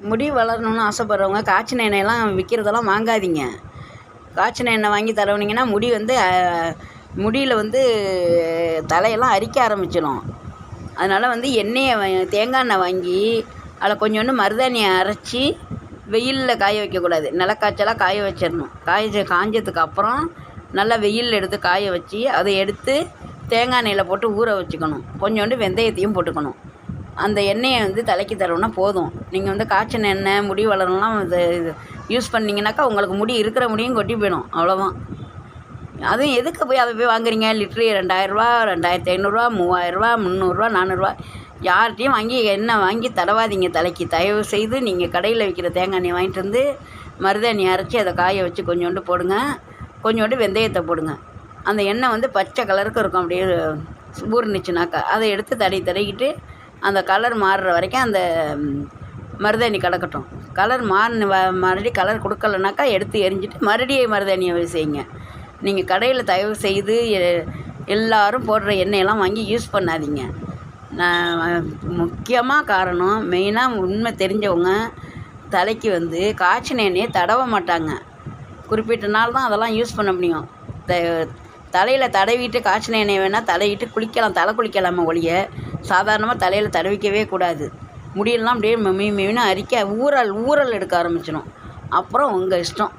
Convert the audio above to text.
முடி வளரணும்னு ஆசைப்பட்றவங்க காய்ச்சின எண்ணெயெல்லாம் விற்கிறதெல்லாம் வாங்காதீங்க. காய்ச்சின எண்ணெய் வாங்கி தடவுனீங்கன்னா முடி வந்து முடியில் வந்து தலையெல்லாம் அரிக்க ஆரம்பிச்சிடும். அதனால் வந்து எண்ணெயை வ தேங்காய் எண்ணெய் வாங்கி அதில் கொஞ்சோண்டு மருதாணியை அரைச்சி வெயிலில் காய வைக்கக்கூடாது. நிலக்காய்ச்சலாக காய வச்சிடணும். காய்ச்ச காஞ்சதுக்கு அப்புறம் நல்லா வெயிலில் எடுத்து காய வச்சு அதை எடுத்து தேங்காய் எண்ணெயில் போட்டு ஊற வச்சுக்கணும். கொஞ்சோண்டு வெந்தயத்தையும் போட்டுக்கணும். அந்த எண்ணெயை வந்து தலைக்கு தடவுனா போதும். நீங்கள் வந்து காய்ச்சின எண்ணெய் முடி வளரலாம் இது இது யூஸ் பண்ணிங்கனாக்கா உங்களுக்கு முடி இருக்கிற முடியும் கொட்டி போயிடும். அவ்வளோதான் அதுவும் எதுக்கு போய் அதை போய் வாங்குறீங்க? லிட்ரு ரெண்டாயிரரூவா ரெண்டாயிரத்தி ஐநூறுரூவா மூவாயிரரூவா முந்நூறுரூவா நானூறுரூவா யார்கிட்டையும் வாங்கி எண்ணெய் வாங்கி தடவாதீங்க தலைக்கு. தயவு செய்து நீங்கள் கடையில் விற்கிற தேங்காய் எண்ணெய் வாங்கிட்டு வந்து மருதாணி அரைச்சி அதை காய வச்சு கொஞ்சோண்டு போடுங்க. கொஞ்சோண்டு வெந்தயத்தை போடுங்க. அந்த எண்ணெய் வந்து பச்சை கலருக்கு இருக்கும். அப்படியே ஊர்னுச்சுனாக்கா அதை எடுத்து தடை தடவிக்கிட்டு அந்த கலர் மாறுற வரைக்கும் அந்த மருதாணி கலக்கட்டும். கலர் மாறின வ மறுபடியும் கலர் கொடுக்கலனாக்கா எடுத்து எரிஞ்சிட்டு மறுபடியும் மருதாணியை செய்யுங்க. நீங்கள் கடையில் தயவு செய்து எல்லாரும் போடுற எண்ணெயெல்லாம் வாங்கி யூஸ் பண்ணாதீங்க. நான் முக்கியமாக காரணம் மெயினாக உண்மை தெரிஞ்சவங்க தலைக்கு வந்து காய்ச்சின எண்ணெயை தடவ மாட்டாங்க. குறிப்பிட்ட நாள் தான் அதெல்லாம் யூஸ் பண்ண முடியும். த தலையில் தடவிட்டு காய்ச்சின எண்ணெய் வேணால் தடவிட்டு குளிக்கலாம் தலை குளிக்கலாமா ஒழிய சாதாரணமாக தலையில் தடவிக்கவே கூடாது. முடியெல்லாம் அப்படியே மெமி மெமின்னு அரிக்க ஊறல் ஊறல் எடுக்க ஆரம்பிச்சிடும் அப்புறம் உங்கள் இஷ்டம்.